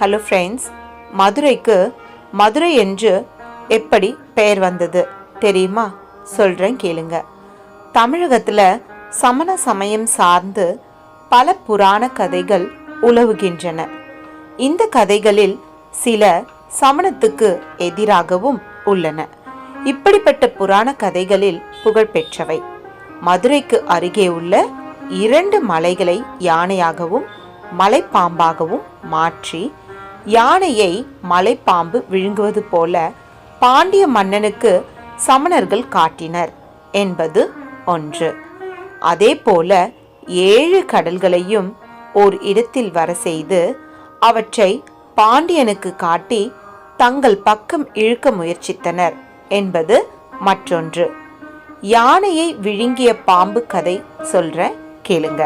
Hello friends மதுரைக்கு மதுரை என்று எப்படி பெயர் வந்தது? தெரியுமா? சொல்கிறேன் கேளுங்க. தமிழகத்தில் சமண சமயம் சார்ந்து பல புராண கதைகள் உலவுகின்றன. இந்த கதைகளில் சில சமணத்துக்கு எதிராகவும் உள்ளன. இப்படிப்பட்ட புராண கதைகளில் புகழ்பெற்றவை மதுரைக்கு அருகே உள்ள இரண்டு மலைகளை யானையாகவும் மலைப்பாம்பாகவும் மாற்றி யானையை மலைப்பாம்பு விழுங்குவது போல பாண்டிய மன்னனுக்கு சமணர்கள் காட்டினர் என்பது ஒன்று. அதே போல ஏழு கடல்களையும் ஓர் இடத்தில் வர செய்து அவற்றை பாண்டியனுக்கு காட்டி தங்கள் பக்கம் இழுக்க முயற்சித்தனர் என்பது மற்றொன்று. யானையை விழுங்கிய பாம்பு கதை சொல்ற கேளுங்க.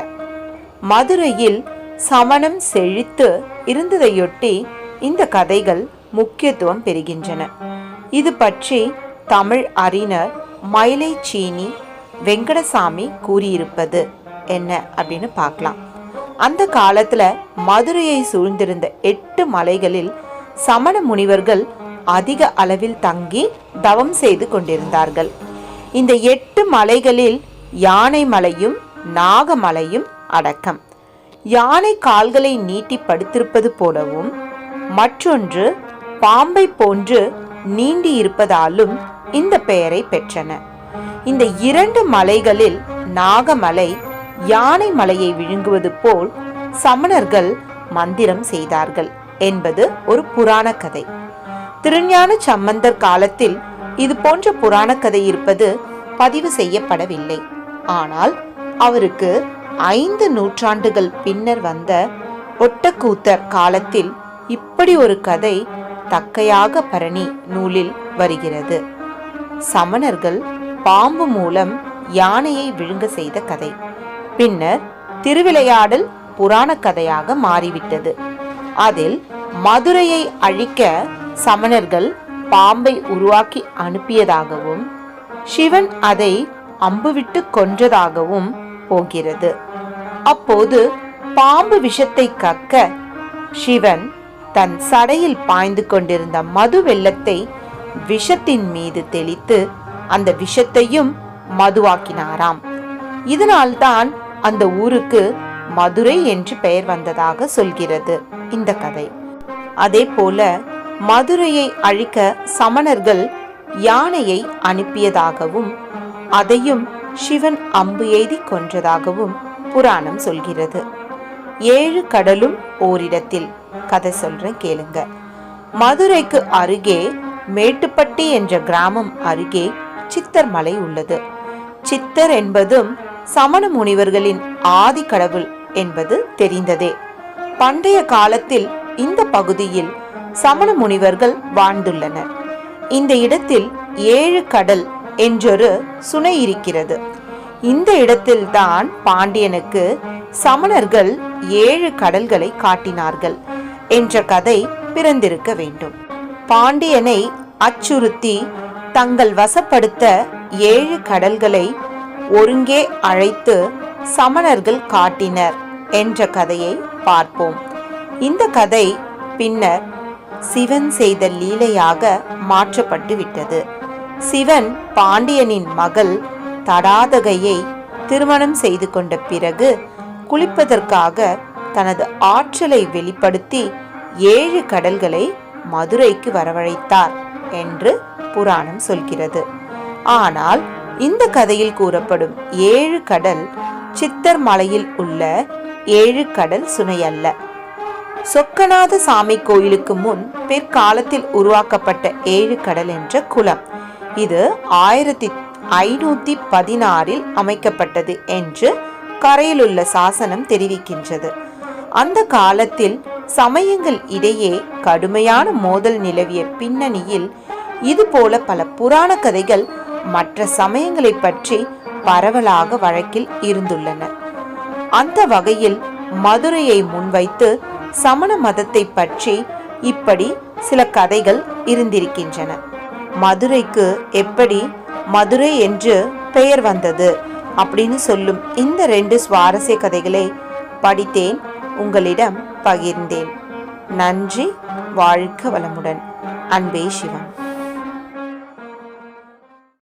மதுரையில் சமணம் செழித்து இருந்ததையொட்டி இந்த கதைகள் முக்கியத்துவம் பெறுகின்றன. இது பற்றி தமிழ் அறிஞர் மயிலை சீனி வெங்கடசாமி கூறியிருப்பது என்ன அப்படின்னு பார்க்கலாம். அந்த காலத்தில் மதுரையை சூழ்ந்திருந்த எட்டு மலைகளில் சமண முனிவர்கள் அதிக அளவில் தங்கி தவம் செய்து கொண்டிருந்தார்கள். இந்த எட்டு மலைகளில் யானை மலையும் நாகமலையும் அடக்கம். யானை கால்களை நீட்டி படுத்திருப்பது போலவும் மற்றொன்று பாம்பை போன்று நீண்டி இருப்பதாலும் இந்த பெயரை பெற்றன. இந்த இரண்டு மலைகளில் நாகமலை யானை மலையை விழுங்குவது போல் சமணர்கள் மந்திரம் செய்தார்கள் என்பது ஒரு புராண கதை. திருஞான சம்பந்தர் காலத்தில் இது போன்ற புராண கதை இருப்பது பதிவு செய்யப்படவில்லை. ஆனால் அவருக்கு ஐந்து நூற்றாண்டுகள் பின்னர் வந்த ஒட்டக்கூத்தர் காலத்தில் இப்படி ஒரு கதை தக்கையாக பரணி நூலில் வருகிறது. சமணர்கள் பாம்பு மூலம் யானையை விழுங்க செய்த கதை. பின்னர் திருவிளையாடல் புராண கதையாக மாறிவிட்டது. அதில் மதுரையை அழிக்க சமணர்கள் பாம்பை உருவாக்கி அனுப்பியதாகவும் சிவன் அதை அம்புவிட்டு கொன்றதாகவும் போகிறது. அப்போது பாம்பு விஷத்தை கக்க சிவன் தன் சடையில் பாய்ந்து கொண்டிருந்த மது வெள்ளத்தை விஷத்தின் மீது தெளித்து அந்த விஷத்தையும் மதுவாக்கினாராம். இதனால்தான் அந்த ஊருக்கு மதுரை என்று பெயர் வந்ததாக சொல்கிறது இந்த கதை. அதே போல மதுரையை அழிக்க சமணர்கள் யானையை அனுப்பியதாகவும் அதையும் சிவன் அம்பு எய்தி கொன்றதாகவும் புராணம் சொல்கிறது. ஏழு கடலும் ஓரிடத்தில். கதை சொல்றேன் கேளுங்க. மதுரைக்கு அருகே மேட்டுப்பட்டி என்ற கிராமம் அருகே சித்தர் மலை உள்ளது. சித்தர் என்பதும் சமண முனிவர்களின் ஆதி கடவுள் என்பது தெரிந்ததே. பண்டைய காலத்தில் இந்த பகுதியில் சமண முனிவர்கள் வாழ்ந்துள்ளனர். இந்த இடத்தில் ஏழு கடல் என்றொரு சுனை இருக்கிறது. இந்த இடத்தில்தான் பாண்டியனுக்கு சமணர்கள் ஏழு கடல்களை காட்டினார்கள் என்ற கதை பிறந்திருக்க வேண்டும். பாண்டியனை அச்சுறுத்தி தங்கள் வசப்படுத்த ஏழு கடல்களை ஒருங்கே அழைத்து சமணர்கள் காட்டினர் என்ற கதையை பார்ப்போம். இந்த கதை பின்னர் சிவன் செய்த லீலையாக மாற்றப்பட்டு விட்டது சிவன் பாண்டியனின் மகள் தடாதகையை திருமணம் செய்து கொண்ட பிறகு குளிப்பதற்காக தனது ஆற்றலை வெளிப்படுத்தி ஏழு கடல்களை மதுரைக்கு வரவழைத்தார் என்று புராணம் சொல்கிறது. ஆனால் இந்த கதையில் கூறப்படும் ஏழு கடல் சித்தர் மலையில் உள்ள ஏழு கடல் சுனை அல்ல. சொக்கநாத சாமி கோயிலுக்கு முன் பிற்காலத்தில் உருவாக்கப்பட்ட ஏழு கடல் என்ற குளம் இது ஆயிரத்தி ஐநூத்தி பதினாறில் அமைக்கப்பட்டது என்று கரையிலுள்ள சாசனம் தெரிவிக்கின்றது. அந்த காலத்தில் சமயங்கள் இடையே கடுமையான மோதல் நிலவிய பின்னணியில் இதுபோல பல புராண கதைகள் மற்ற சமயங்களை பற்றி பரவலாக வழக்கில் இருந்துள்ளன. அந்த வகையில் மதுரையை முன்வைத்து சமண மதத்தை பற்றி இப்படி சில கதைகள் இருந்திருக்கின்றன. மதுரைக்கு எப்படி மதுரை என்று பெயர் வந்தது. அப்படின்னு சொல்லும் இந்த ரெண்டு சுவாரஸ்ய கதைகளை படித்தேன் உங்களிடம் பகிர்ந்தேன். நன்றி வாழ்க வளமுடன். அன்பே சிவம்.